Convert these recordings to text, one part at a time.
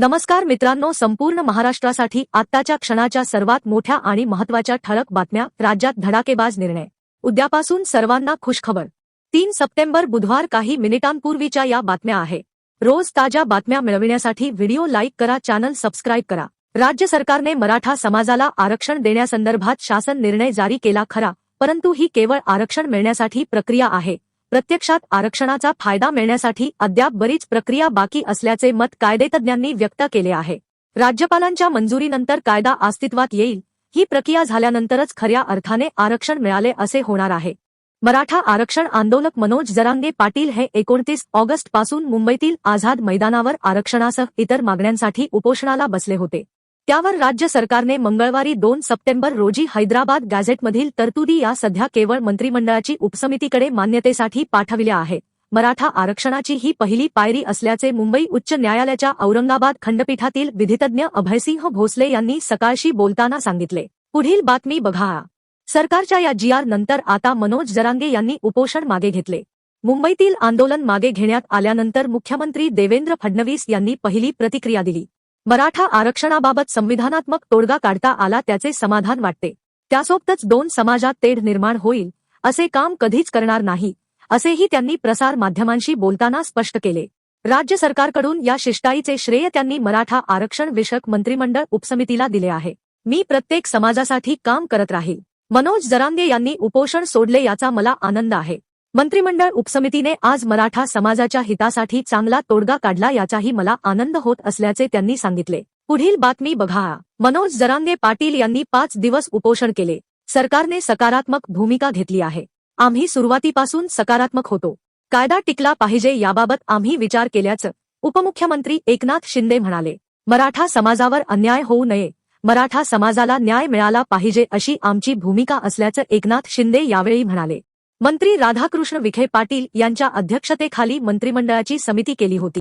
नमस्कार मित्रांनो संपूर्ण महाराष्ट्रासाठी आत्ताच्या क्षणाच्या सर्वात मोठ्या आणि महत्त्वाच्या ठळक बातम्या राज्यात धडाकेबाज निर्णय. उद्यापासून सर्वांना खुशखबर. तीन सप्टेंबर बुधवार काही मिनिटांपूर्वीच्या या बातम्या आहे. रोज ताज्या बातम्या मिळविण्यासाठी व्हिडिओ लाईक करा चॅनल सबस्क्राईब करा. राज्य सरकारने मराठा समाजाला आरक्षण देण्यासंदर्भात शासन निर्णय जारी केला खरा परंतु ही केवळ आरक्षण मिळण्यासाठी प्रक्रिया आहे. प्रत्यक्षात आरक्षणाचा फायदा मिळण्यासाठी अद्याप बरीच प्रक्रिया बाकी असल्याचे मत कायदेतज्ञांनी व्यक्त केले आहे. राज्यपालांच्या मंजुरीनंतर कायदा अस्तित्वात येईल ही प्रक्रिया झाल्यानंतरच खऱ्या अर्थाने आरक्षण मिळाले असे होणार आहे. मराठा आरक्षण आंदोलक मनोज जरांगे पाटील हे एकोणतीस ऑगस्टपासून मुंबईतील आझाद मैदानावर आरक्षणासह इतर मागण्यांसाठी उपोषणाला बसले होते. त्यावर राज्य सरकारने मंगळवारी दोन सप्टेंबर रोजी हैदराबाद गॅझेटमधील तरतुदी या सध्या केवळ मंत्रिमंडळाची उपसमितीकडे मान्यतेसाठी पाठविल्या आहेत मराठा आरक्षणाची ही पहिली पायरी असल्याचे मुंबई उच्च न्यायालयाच्या औरंगाबाद खंडपीठातील विधितज्ञ अभयसिंह भोसले यांनी सकाळशी बोलताना सांगितले. पुढील बातमी बघा. सरकारच्या या जीआर नंतर आता मनोज जरांगे यांनी उपोषण मागे घेतले. मुंबईतील आंदोलन मागे घेण्यात आल्यानंतर मुख्यमंत्री देवेंद्र फडणवीस यांनी पहिली प्रतिक्रिया दिली. मराठा आरक्षणाबाबत संविधानात्मक तोडगा काढता आला त्याचे समाधान वाटते. त्यासोबतच दोन समाजात तेढ निर्माण होईल असे काम कधीच करणार नाही असेही त्यांनी प्रसार माध्यमांशी बोलताना स्पष्ट केले. राज्य सरकारकडून या शिष्टाईचे श्रेय त्यांनी मराठा आरक्षण विषयक मंत्रिमंडळ उपसमितीला दिले आहे. मी प्रत्येक समाजासाठी काम करत राहील. मनोज जरांगे यांनी उपोषण सोडले याचा मला आनंद आहे. मंत्रिमंडळ उपसमितीने आज मराठा समाजाच्या हितासाठी चांगला तोडगा काढला याचाही मला आनंद होत असल्याचे त्यांनी सांगितले. पुढील बातमी बघा. मनोज जरांगे पाटील यांनी पाच दिवस उपोषण केले. सरकारने सकारात्मक भूमिका घेतली आहे. आम्ही सुरुवातीपासून सकारात्मक होतो. कायदा टिकला पाहिजे याबाबत आम्ही विचार केल्याचं उपमुख्यमंत्री एकनाथ शिंदे म्हणाले. मराठा समाजावर अन्याय होऊ नये. मराठा समाजाला न्याय मिळाला पाहिजे अशी आमची भूमिका असल्याचं एकनाथ शिंदे यावेळी म्हणाले. मंत्री राधाकृष्ण विखे पाटील यांच्या अध्यक्षतेखाली मंत्रिमंडळाची समिती केली होती.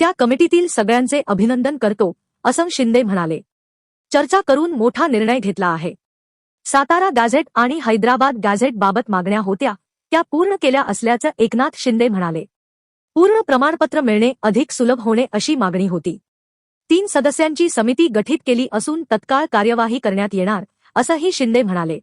त्या कमिटीतील सगळ्यांचे अभिनंदन करतो असं शिंदे म्हणाले. चर्चा करून मोठा निर्णय घेतला आहे. सातारा गॅझेट आणि हैदराबाद गॅझेट बाबत मागण्या होत्या त्या पूर्ण केल्या असल्याचं एकनाथ शिंदे म्हणाले. पूर्ण प्रमाणपत्र मिळणे अधिक सुलभ होणे अशी मागणी होती. तीन सदस्यांची समिती गठीत केली असून तत्काळ कार्यवाही करण्यात येणार असंही शिंदे म्हणाले.